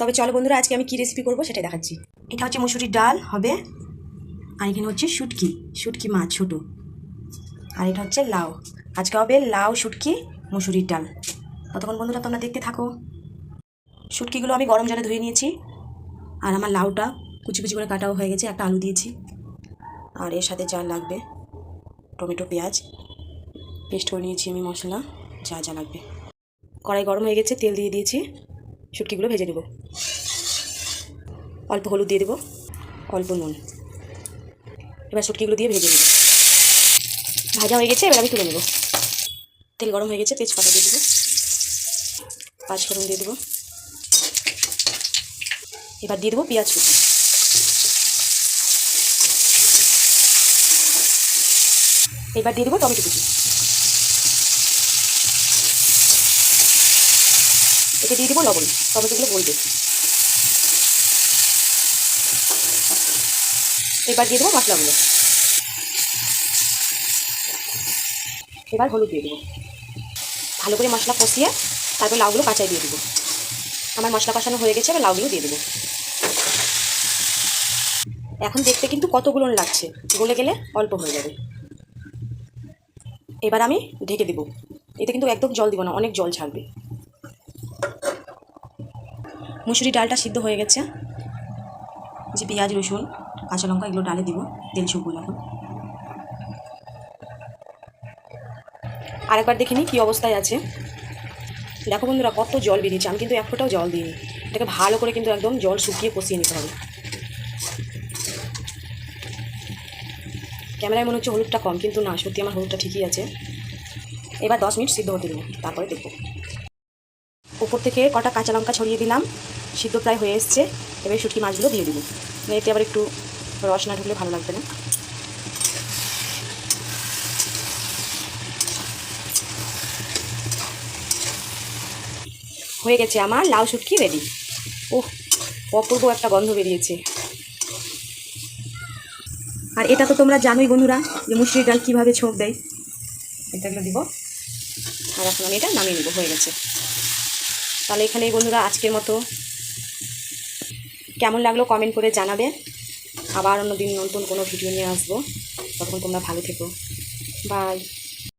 তবে চলো বন্ধুরা, আজকে আমি কী রেসিপি করব সেটাই দেখাচ্ছি। এটা হচ্ছে মুসুরির ডাল, হবে? আর এখানে হচ্ছে শুটকি শুটকি মাছ ছোটো। আর এটা হচ্ছে লাউ। আজকে হবে লাউ, শুটকি, মুসুরির ডাল। ততক্ষণ বন্ধুরা, তোমরা দেখতে থাকো। শুটকিগুলো আমি গরম জলে ধুয়ে নিয়েছি। আর আমার লাউটা কুচি কুচি করে কাটাও হয়ে গেছে, একটা আলু দিয়েছি। আর এর সাথে যা লাগবে, টমেটো, পেঁয়াজ। পেস্ট করে নিয়েছি আমি মশলা, যা যা লাগবে। কড়াই গরম হয়ে গেছে, তেল দিয়ে দিয়েছি। শুটকিগুলো ভেজে নেব। অল্প হলুদ দিয়ে দেবো, অল্প নুন। এবার শুটকিগুলো দিয়ে ভেজে নেব। ভাজা হয়ে গেছে, এবার আমি তুলে নেব। তেল গরম হয়ে গেছে, তেজপাতা দিয়ে দেবো। পাঁচফোড়ন দিয়ে দেবো। এবার দিয়ে দেবো পেঁয়াজ কুচি। এবার দিয়ে দেবো টমেটো কুচি। এতে দিয়ে দেবো লবণ, টমেটোগুলো গলবে। এবার দিয়ে দেবো মশলাগুলো। এবার হলুদ দিয়ে দেবো। ভালো করে মশলা কষিয়ে তারপর লাউগুলো কাঁচাই দিয়ে দেবো। আমার মশলা কষানো হয়ে গেছে, এবার লাউগুলো দিয়ে দেবো। এখন দেখতে কিন্তু কতগুলো লাগছে। গলে গেলে অল্প হয়ে যাবে। এবার আমি ঢেকে দেবো। এতে কিন্তু একদম জল দিব না, অনেক জল ছাড়বে। মুসুরি ডালটা সিদ্ধ হয়ে গেছে। যে পেঁয়াজ, রসুন, কাঁচা লঙ্কা এগুলো ডালে দিব, তেল শুকবো যখন আরেকবার দেখে নিই কী অবস্থায় আছে। দেখো বন্ধুরা, কত জল বেরিয়েছে, আমি কিন্তু এক ফোঁটাও জল দিইনি। এটাকে ভালো করে কিন্তু একদম জল শুকিয়ে কষিয়ে নিতে হবে। ক্যামেরায় মনে হচ্ছে হলুদটা কম, কিন্তু না, সত্যি আমার হলুদটা ঠিকই আছে। এবার দশ মিনিট সিদ্ধ হতে দেবো তারপরে দেখব। উপর থেকে কটা কাঁচা লঙ্কা ছড়িয়ে দিলাম। সিদ্ধ প্রায় হয়ে এসছে, এবার শুটকি মাছগুলো দিয়ে দেবো। এতে আবার একটু রস না ঢুকলে ভালো লাগবে না। হয়ে গেছে আমার লাউ শুটকি রেডি ওহ অপূর্ব একটা গন্ধ বেরিয়েছে। আর এটা তো তোমরা জানোই বন্ধুরা, যে মুসুরির ডাল কীভাবে ছোঁক দেয়। এটাগুলো দিব। আর এখন আমি এটা নামিয়ে নেব, হয়ে গেছে। তাহলে এখানে বন্ধুরা, আজকের মতো কেমন লাগল কমেন্ট করে জানাবে। আবার অন্যদিন নতুন কোনো ভিডিও নিয়ে আসব। তখন তোমরা ভালো থেকো। বাই